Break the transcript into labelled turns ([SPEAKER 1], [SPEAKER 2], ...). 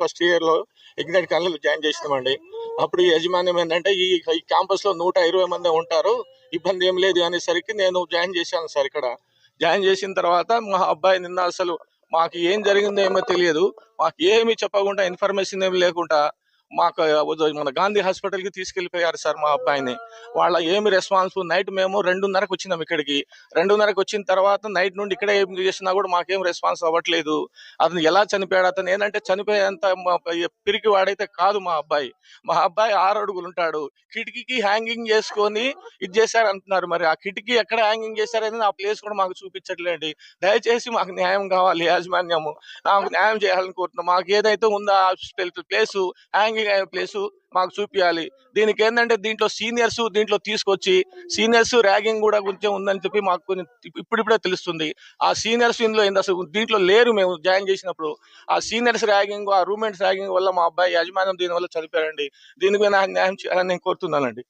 [SPEAKER 1] First ఇయర్లో ignite college join చేసినామండి. అప్పుడు యజమాన్యం ఏంటంటే ఈ ఈ క్యాంపస్లో నూట ఇరవై మంది ఉంటారు ఇబ్బంది ఏం లేదు అనేసరికి నేను జాయిన్ చేశాను సార్ ఇక్కడ. జాయిన్ చేసిన తర్వాత మా అబ్బాయి నిన్న అసలు మాకు ఏం జరిగిందో ఏమో తెలియదు. మాకు ఏమి చెప్పకుండా ఇన్ఫర్మేషన్ ఏమి లేకుండా మాకు మన గాంధీ హాస్పిటల్కి తీసుకెళ్ళిపోయారు సార్ మా అబ్బాయిని. వాళ్ళ ఏమి రెస్పాన్స్? నైట్ మేము రెండున్నరకు వచ్చినాం ఇక్కడికి. రెండున్నరకు వచ్చిన తర్వాత నైట్ నుండి ఇక్కడే ఏం చేసినా కూడా మాకేం రెస్పాన్స్ అవ్వట్లేదు. అతను ఎలా చనిపోయాడు? అతను ఏంటంటే చనిపోయేంత పిరికి వాడైతే కాదు మా అబ్బాయి. మా అబ్బాయి ఆరు అడుగులు ఉంటాడు. కిటికీకి హ్యాంగింగ్ చేసుకొని ఇది చేశారు అంటున్నారు మరి. ఆ కిటికీ ఎక్కడ హ్యాంగింగ్ చేశారనేది ఆ ప్లేస్ కూడా మాకు చూపించట్లేండి దయచేసి మాకు న్యాయం కావాలి యాజమాన్యము. నాకు న్యాయం చేయాలని కోరుతున్నాం. మాకు ఏదైతే ఉందో ఆ ప్లేస్ హ్యాంగింగ్ అయ్యే ప్లేస్ మాకు చూపించాలి దీనికి ఏంటంటే దీంట్లో సీనియర్స్ దీంట్లో తీసుకొచ్చి సీనియర్స్ ర్యాగింగ్ కూడా కొంచెం ఉందని చెప్పి మాకు కొంచెం ఇప్పుడిప్పుడే తెలుస్తుంది. ఆ సీనియర్స్ ఇందులో ఏంది అసలు దీంట్లో లేరు మేము జాయిన్ చేసినప్పుడు. ఆ సీనియర్స్ ర్యాగింగ్ ఆ రూమ్మేట్స్ ర్యాగింగ్ వల్ల మా అబ్బాయి యాజమాన్యం దీని వల్ల చనిపోయారండి దీని మీద నాకు న్యాయం చేయాలని నేను కోరుతున్నానండి.